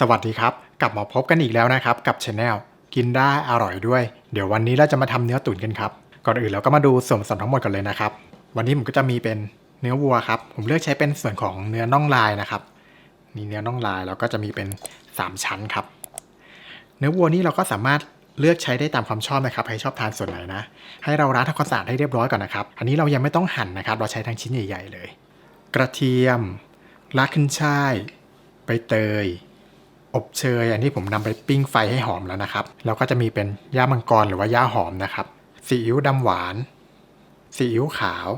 สวัสดีครับ กลับมาพบกันอีกแล้วนะครับ กับช anel กินได้อร่อยด้วย เดี๋ยววันนี้เราจะมาทำเนื้อตุ๋นกันครับ ก่อนอื่นเราก็มาดูส่วนผสมทั้งหมดกันเลยนะครับ วันนี้ผมก็จะมีเป็นเนื้อวัวครับ ผมเลือกใช้เป็นส่วนของเนื้อน่องลายนะครับนี่เนื้อน่องลายแล้วก็จะมีเป็น 3 ชั้นครับ เนื้อวัวนี่เราก็สามารถเลือกใช้ได้ตามความชอบนะครับ ใครชอบทานส่วนไหนนะ ให้เราล้างทำความสะอาดให้เรียบร้อยก่อนนะครับ อันนี้เรายังไม่ต้องหั่นนะครับ เราใช้ทั้งชิ้นใหญ่ ๆ เลย กระเทียม รากขึ้นช่าย ใบเตย อบเชยอันนี้ผมนำไปปิ้งไฟให้หอมแล้วนะครับ แล้วก็จะมีเป็นย่ามังกรหรือว่าย่าหอมนะครับซีอิ๊วดำหวานซีอิ๊วขาว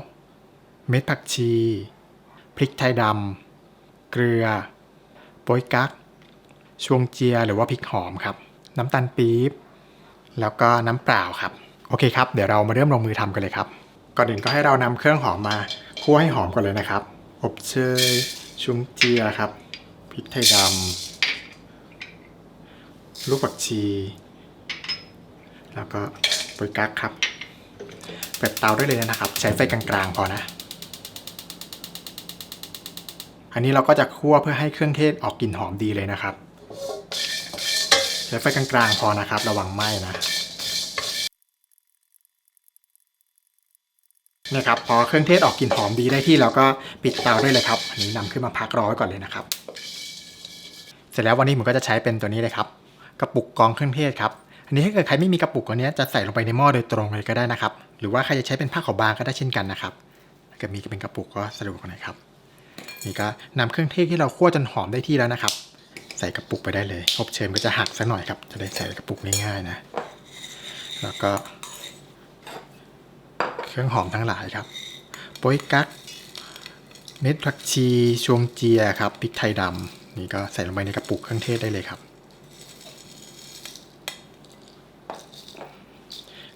เม็ดผักชี พริกไทยดำเกลือโป๊ยกั๊กชวงเจียหรือว่าพริกหอมครับ น้ำตาลปี๊บแล้วก็น้ำเปล่าครับ โอเคครับ เดี๋ยวเรามาเริ่มลงมือทำกันเลยครับ ก่อนอื่นก็ให้เรานำเครื่องหอมมาคั่วให้หอมก่อนเลยนะครับ อบเชยชวงเจียครับ พริกไทยดำ ลูกผักชี แล้วก็โปรยกั๊กครับ เปิดเตาได้เลยนะครับ ใช้ไฟกลางๆพอนะ อันนี้เราก็จะคั่วเพื่อให้เครื่องเทศออกกลิ่นหอมดีเลยนะครับ ใช้ไฟกลางๆพอนะครับ ระวังไหม้นะนี่ครับพอเครื่องเทศออกกลิ่นหอมดีได้ที่เราก็ปิดเตาได้เลยครับอันนี้นำขึ้นมาพักรอไว้ก่อนเลยนะครับ เสร็จแล้ววันนี้ผมก็จะใช้เป็นตัวนี้เลยครับ กระปุกกองเครื่องเทศครับ อันนี้ถ้าเกิดใครไม่มีกระปุกตัวนี้จะใส่ลงไปในหม้อโดยตรงเลยก็ได้นะครับ หรือว่าใครจะใช้เป็นผ้าขาวบางก็ได้เช่นกันนะครับถ้าเกิดมีเป็นกระปุกก็สะดวกหน่อยครับ นี่ก็นำเครื่องเทศที่เราคั่วจนหอมได้ที่แล้วนะครับ ใส่กระปุกไปได้เลยอบเชยมก็จะหักสักหน่อยครับ จะได้ใส่กระปุกง่ายๆนะ แล้วก็ เครื่องหอมทั้งหลายครับโป๊ยกั๊กเม็ดผักชีชวงเจียครับพริกไทยดำนี่ก็ใส่ลงไปในกระปุกเครื่องเทศได้เลยครับ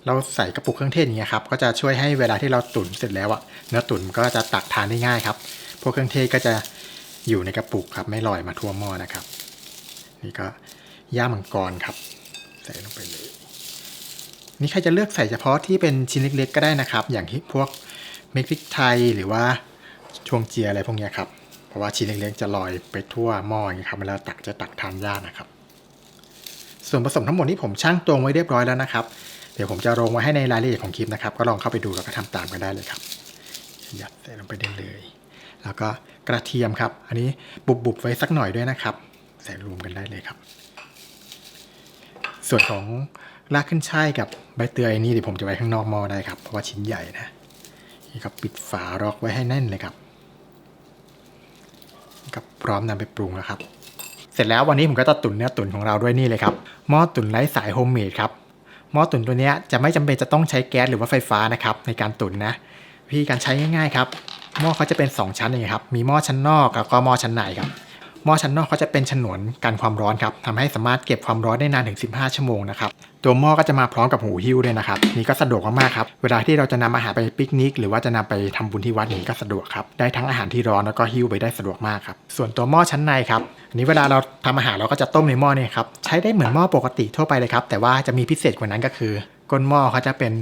เราใส่กระปุกเครื่องเทศอย่างเงี้ยครับก็จะช่วยให้เวลาที่เราตุ๋นเสร็จแล้วอะเนื้อตุ๋นก็จะตักทานได้ง่ายครับ พวกเครื่องเทศก็จะอยู่ในกระปุกครับไม่ลอยมาทั่วหม้อนะครับ นี่ก็ย่ามังกรครับ ใส่ลงไปเลย นี่ใครจะเลือกใส่เฉพาะที่เป็นชิ้นเล็กๆ ก็ได้นะครับ อย่างที่พวกเม็ดพริกไทยหรือว่าชวงเจียอะไรพวกนี้ครับเพราะว่าชิ้นเล็กๆจะลอยไปทั่วหม้ออย่างนี้ยครับเวลาตักจะตักทานยากนะครับ ส่วนผสมทั้งหมดนี้ผมช่างตวงไว้เรียบร้อยแล้วนะครับ เดี๋ยวผมจะลงไว้ให้ในรายละเอียดของคลิปนะครับ ก็ลองเข้าไปดูแล้วก็ทำตามกันได้เลยครับยัดใส่ลงไปได้เลย แล้วก็กระเทียมครับ อันนี้บุบๆไว้สักหน่อยด้วยนะครับ ใส่รวมกันได้เลยครับ ส่วนของรากขึ้นช่ายกับใบเตยนี่เดี๋ยวผมจะไว้ข้างนอกหม้อได้ครับ เพราะว่าชิ้นใหญ่นะนี่ครับปิดฝาล็อกไว้ให้แน่นเลยครับนี่ครับพร้อมนำไปปรุงแล้วครับ เสร็จแล้ววันนี้ผมก็จะตุ๋นเนื้อตุ๋นของเราด้วยนี่เลยครับหม้อตุ๋นไร้สายโฮมเมดครับหม้อตุ๋นตัวนี้จะไม่จำเป็นจะต้องใช้แก๊สหรือว่าไฟฟ้านะครับในการตุ๋นนะวิธีการใช้ง่ายๆครับหม้อเขาจะเป็น 2 ชั้นเองครับมีหม้อชั้นนอกแล้วก็หม้อชั้นในครับหม้อชั้นนอกเขาจะเป็นฉนวนกันความร้อนครับทำให้สามารถเก็บความร้อนได้นานถึง 15 ชั่วโมงนะครับ ตัวหม้อก็จะมาพร้อมกับหูหิ้วด้วยนะครับ นี่ก็สะดวกมากๆครับ เวลาที่เราจะนำอาหารไปปิกนิก หรือว่าจะนำไปทำบุญที่วัดนี้ก็สะดวกครับ ได้ทั้งอาหารที่ร้อนแล้วก็หิ้วไปได้สะดวกมากครับ ส่วนตัวหม้อชั้นในครับอันนี้เวลาเราทำอาหารเราก็จะต้มในหม้อเนี่ยครับ ใช้ได้เหมือนหม้อปกติทั่วไปเลยครับ แต่ว่าจะมีพิเศษกว่านั้นก็คือ ก้นหม้อเขาจะเป็น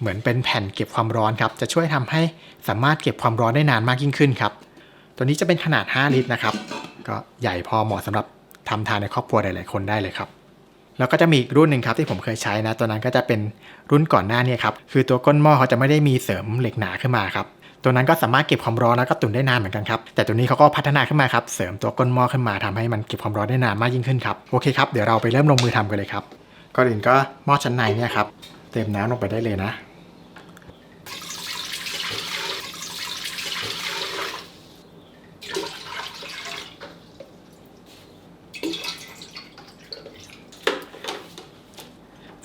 เหมือนเป็นแผ่นเก็บความร้อนครับ จะช่วยทำให้สามารถเก็บความร้อนได้นานมากยิ่งขึ้นครับ ตัวนี้จะเป็นขนาด 5 ลิตรนะครับ ก็ใหญ่พอเหมาะสำหรับทำทานในครอบครัวหลาย ๆ คนได้เลยครับ แล้วก็จะมีอีกรุ่นหนึ่งครับที่ผมเคยใช้นะตัวนั้นก็จะเป็นรุ่นก่อนหน้านี้ครับคือตัวก้นหม้อเขาจะไม่ได้มีเสริมเหล็กหนาขึ้นมาครับตัวนั้นก็สามารถเก็บความร้อนแล้วก็ตุ๋นได้นานเหมือนกันครับแต่ตัวนี้เขาก็พัฒนาขึ้นมาครับเสริมตัวก้นหม้อขึ้นมาทำให้มันเก็บความร้อนได้นานมากยิ่งขึ้นครับโอเคครับเดี๋ยวเราไปเริ่มลงมือทำกันเลยครับก่อนอื่นก็หม้อชั้นในเนี่ยครับเติมน้ำลงไปได้เลยนะ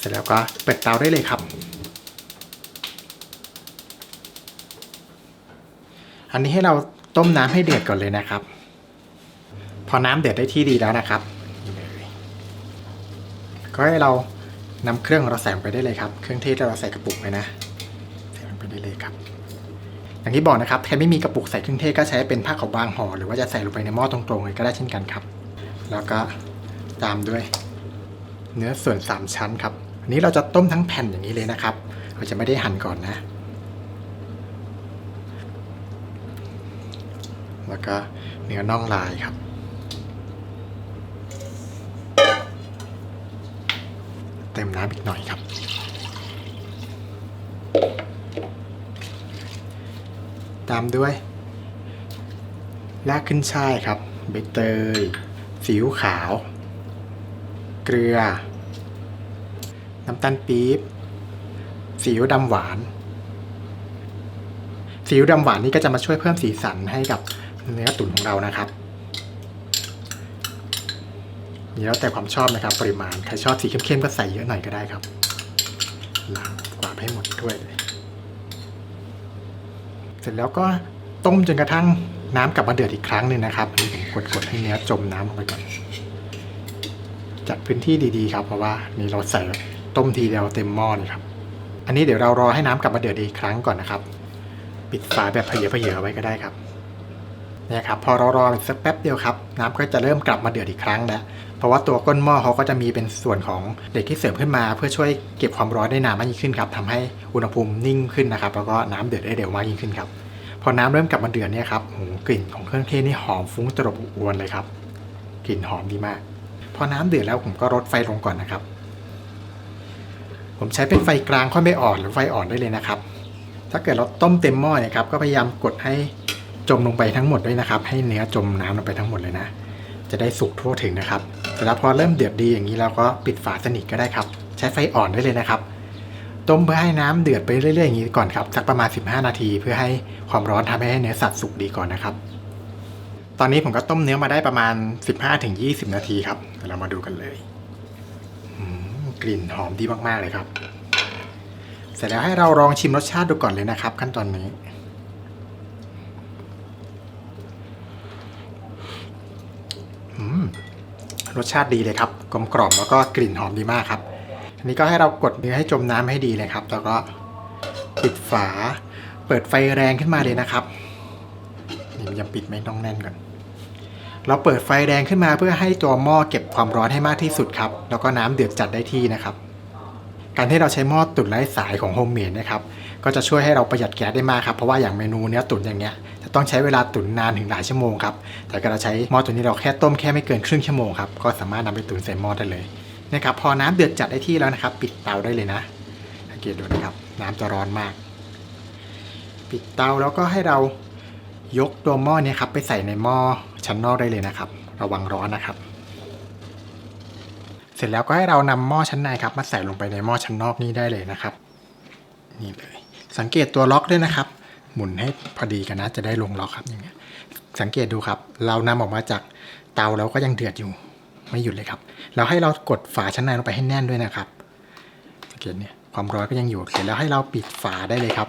ร็จแล้วก็เปิดเตาได้เลยครับ อันนี้ให้เราต้มน้ำให้เดือดก่อนเลยนะครับ พอน้ำเดือดได้ที่ดีแล้วนะครับ ก็ให้เรานำเครื่องของเราใส่ลงไปได้เลยครับ เครื่องเทศเราใส่กระปุกไว้นะใส่ลงไปได้เลยครับ อย่างที่บอกนะครับใครไม่มีกระปุกใส่เครื่องเทศก็ใช้เป็นผ้าขาวบางห่อหรือว่าจะใส่ลงไปในหม้อตรงๆเลยก็ได้เช่นกันครับ แล้วก็ตามด้วยเนื้อส่วน 3 ชั้นครับันนี้เราจะต้มทั้งแผ่นอย่างนี้เลยนะครับ เราจะไม่ได้หั่นก่อนนะ แล้วก็เนื้อน่องลายครับ เติมน้ำอีกหน่อยครับ ตามด้วยรากขึ้นช่ายครับใบเตยสีขาว เกลือ น้ำตาลปี๊บซีอิ๊วดำหวานซีอิ๊วดำหวานนี่ก็จะมาช่วยเพิ่มสีสันให้กับเนื้อตุ๋นของเรานะครับนี่แล้วแต่ความชอบนะครับ ปริมาณ ใครชอบสีเข้มๆก็ใส่เยอะหน่อยก็ได้ครับล้างกวาดให้หมดถ้วยเลยเสร็จแล้วก็ต้มจนกระทั่งน้ำกลับมาเดือดอีกครั้งหนึ่งนะครับอันนี้ผมกดๆให้เนื้อจมน้ำลงไปก่อนจัดพื้นที่ดีๆครับ เพราะว่านี่เราใส่ ต้มทีเดียวเต็มหม้อนี่ครับ อันนี้เดี๋ยวเรารอให้น้ำกลับมาเดือดอีกครั้งก่อนนะครับ ปิดฝาแบบเพยเพยไว้ก็ได้ครับเนี่ยครับพอเรารอสักแป๊บเดียวครับน้ำก็จะเริ่มกลับมาเดือดอีกครั้งแล้วเพราะว่าตัวก้นหม้อเขาก็จะมีเป็นส่วนของเหล็กที่เสริมขึ้นมา เพื่อช่วยเก็บความร้อนได้นานมากยิ่งขึ้นครับทำให้อุณหภูมินิ่งขึ้นนะครับ แล้วก็น้ำเดือดได้เร็วมากยิ่งขึ้นครับ พอน้ำเริ่มกลับมาเดือดเนี่ยครับโหกลิ่นของเครื่องเทศนี่หอมฟุ้งตลบอบอวนเลยครับกลิ่นหอมดีมาก พอน้ำเดือดแล้วผมก็ลดไฟลงก่อนนะครับ ผมใช้เป็นไฟกลางค่อยไม่อ่อนหรือไฟอ่อนได้เลยนะครับ ถ้าเกิดเราต้มเต็มหม้อเนี่ยครับก็พยายามกดให้จมลงไปทั้งหมดด้วยนะครับ ให้เนื้อจมน้ำลงไปทั้งหมดเลยนะ จะได้สุกทั่วถึงนะครับเสร็จแล้วพอเริ่มเดือดดีอย่างนี้เราก็ปิดฝาสนิทก็ได้ครับ ใช้ไฟอ่อนได้เลยนะครับ ต้มเพื่อให้น้ำเดือดไปเรื่อยๆอย่างนี้ก่อนครับสักประมาณ 15 นาที เพื่อให้ความร้อนทำให้เนื้อสัตว์สุกดีก่อนนะครับ ตอนนี้ผมก็ต้มเนื้อมาได้ประมาณ 15-20 นาทีครับเดี๋ยวเรามาดูกันเลย กลิ่นหอมดีมากๆเลยครับ เสร็จแล้วให้เราลองชิมรสชาติดูก่อนเลยนะครับ ขั้นตอนนี้รสชาติดีเลยครับกลมกล่อมแล้วก็กลิ่นหอมดีมากครับอันนี้ก็ให้เรากดเนื้อให้จมน้ำให้ดีเลยครับ แล้วก็ปิดฝา เปิดไฟแรงขึ้นมาเลยนะครับนี่มันยังปิดไม่ต้องแน่นก่อน เราเปิดไฟแรงขึ้นมาเพื่อให้ตัวหม้อเก็บความร้อนให้มากที่สุดครับ แล้วก็น้ำเดือดจัดได้ที่นะครับ การที่เราใช้หม้อตุ๋นไร้สายของโฮมเมดนะครับ ก็จะช่วยให้เราประหยัดแก๊สได้มากครับ เพราะว่าอย่างเมนูเนื้อตุ๋นอย่างเงี้ย จะต้องใช้เวลาตุ๋นนานถึงหลายชั่วโมงครับ แต่การเราใช้หม้อตุ๋นนี้เราแค่ต้มแค่ไม่เกินครึ่งชั่วโมงครับ ก็สามารถนำไปตุ๋นใส่หม้อได้เลยนะครับ พอน้ำเดือดจัดได้ที่แล้วนะครับ ปิดเตาได้เลยนะสังเกตดูนะครับ น้ำจะร้อนมาก ปิดเตาแล้วก็ให้เรายกตัวหม้อเนี่ยครับไปใส่ในหม้อ ชั้นนอกได้เลยนะครับ ระวังร้อนนะครับ เสร็จแล้วก็ให้เรานำหม้อชั้นในครับ มาใส่ลงไปในหม้อชั้นนอกนี้ได้เลยนะครับ นี่เลย สังเกตตัวล็อกด้วยนะครับ หมุนให้พอดีกันนะจะได้ลงล็อกครับอย่างเงี้ยสังเกตดูครับ เรานำออกมาจากเตาแล้วก็ยังเดือดอยู่ไม่หยุดเลยครับแล้วให้เรากดฝาชั้นในลงไปให้แน่นด้วยนะครับสังเกตเนี่ยความร้อนก็ยังอยู่เสร็จแล้วให้เราปิดฝาได้เลยครับ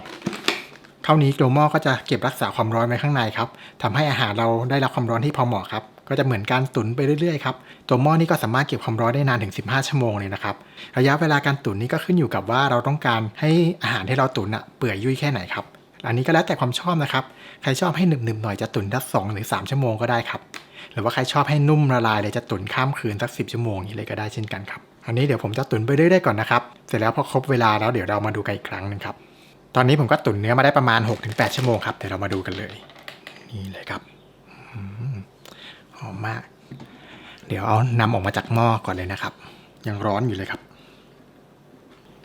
เท่านี้ตัวหม้อก็จะเก็บรักษาความร้อนไว้ข้างในครับทำให้อาหารเราได้รับความร้อนที่พอเหมาะครับก็จะเหมือนการตุ๋นไปเรื่อยๆครับ ตัวหม้อนี้ก็สามารถเก็บความร้อนได้นานถึง 15 ชั่วโมงเลยนะครับ ระยะเวลาการตุ๋นนี่ก็ขึ้นอยู่กับว่าเราต้องการให้อาหารที่เราตุ๋นอะเปื่อยยุ่ยแค่ไหนครับ อันนี้ก็แล้วแต่ความชอบนะครับ ใครชอบให้หนึบๆหน่อยจะตุ๋นได้สองหรือสามชั่วโมงก็ได้ครับ หรือว่าใครชอบให้นุ่มละลายเลยจะตุ๋นข้ามคืนสักสิบชั่วโมงอย่างนี้เลยก็ได้เช่นกันครับ อันนี้เดี๋ยวผมจะตุ๋นไปเรื่อยๆก่อนนะครับ เสร็จแล้วพอครบเวลาแล้วเดี๋ยวเรามาดูกันอีกครั้งนึงครับ ตอนนี้ผมก็ตุ๋นเนื้อมาได้ประมาณ 6-8 ชั่วโมงครับ เดี๋ยวเรามาดูกันเลย นี่เลยครับหอมมาก เดี๋ยวเอานำออกมาจากหม้อก่อนเลยนะครับ ยังร้อนอยู่เลยครับ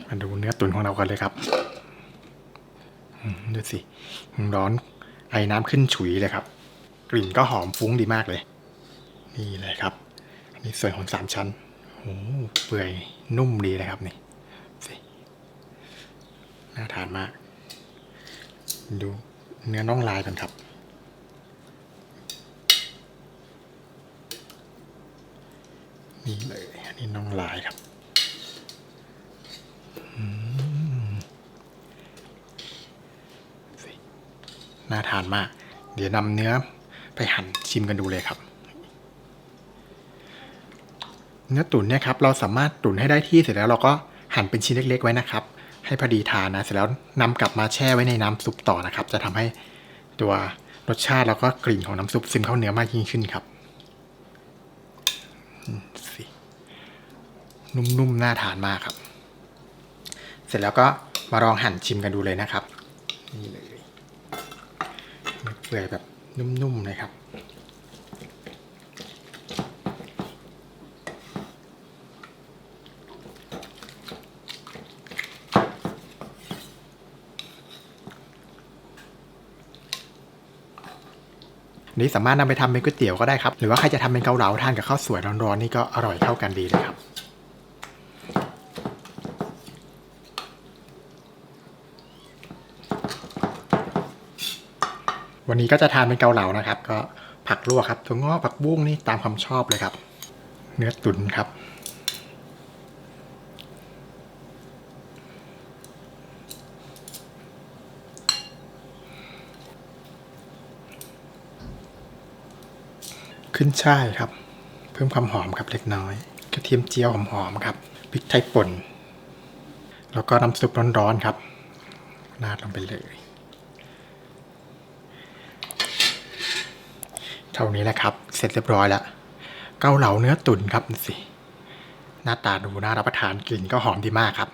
มาดูเนื้อตุ๋นของเรากันเลยครับดูสิยังร้อนไอ้น้ำขึ้นฉุยเลยครับ กลิ่นก็หอมฟุ้งดีมากเลย นี่เลยครับนี่ส่วนของสามชั้นโอ้เปื่อยนุ่มดีเลยครับนี่ น่าทานมาก ดูเนื้อน่องลายกันครับ นี่เลยอันนี้น่องลายครับน่าทานมาก เดี๋ยวนำเนื้อไปหั่นชิมกันดูเลยครับเนื้อตุ๋นเนี่ยครับเราสามารถตุ๋นให้ได้ที่เสร็จแล้วเราก็หั่นเป็นชิ้นเล็ก ๆ ไว้นะครับ ให้พอดีทานนะเสร็จแล้วนำกลับมาแช่ไว้ในน้ำซุปต่อนะครับ จะทำให้ตัวรสชาติแล้วก็กลิ่นของน้ำซุปซึมเข้าเนื้อมากยิ่งขึ้นครับสินุ่มๆน่าทานมากครับ เสร็จแล้วก็มาลองหั่นชิมกันดูเลยนะครับนี่เลยเปื่อยแบบนุ่มๆเลยครับ นี้สามารถนำไปทำเป็นก๋วยเตี๋ยวก็ได้ครับ หรือว่าใครจะทำเป็นเกาเหลาทานกับข้าวสวยร้อนๆนี่ก็อร่อยเข้ากันดีเลยครับวันนี้ก็จะทานเป็นเกาเหลานะครับ ก็ผักลวกครับถั่วงอกผักบุ้งนี่ตามความชอบเลยครับ เนื้อตุ๋นครับ ขึ้นช่ายครับ เพิ่มความหอมครับเล็กน้อย กระเทียมเจียวหอมๆครับพริกไทยป่น แล้วก็น้ำซุปร้อนๆครับ ราดลงไปเลย เท่านี้แหละครับ เสร็จเรียบร้อยแล้วเกาเหลาเนื้อตุ๋นครับสิหน้าตาดูน่ารับประทานกลิ่นก็หอมดีมากครับ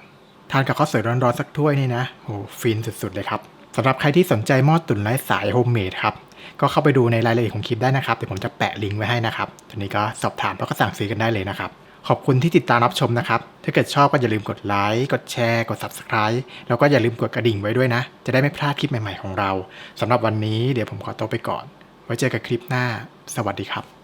ทานกับข้าวสวยร้อนๆสักถ้วยนี่นะโหฟินสุดๆเลยครับ สำหรับใครที่สนใจหม้อตุ๋นไร้สายโฮมเมดครับ ก็เข้าไปดูในรายละเอียดของคลิปได้นะครับ เดี๋ยวผมจะแปะลิงก์ไว้ให้นะครับทีนี้ก็สอบถามแล้วก็สั่งซื้อกันได้เลยนะครับ ขอบคุณที่ติดตามรับชมนะครับ ถ้าเกิดชอบก็อย่าลืมกดไลค์ กดแชร์ กด Subscribe แล้วก็อย่าลืมกดกระดิ่งไว้ด้วยนะ จะได้ไม่พลาดคลิปใหม่ๆของเราสำหรับวันนี้เดี๋ยวผมขอตัวไปก่อน ไว้เจอกันคลิปหน้า สวัสดีครับ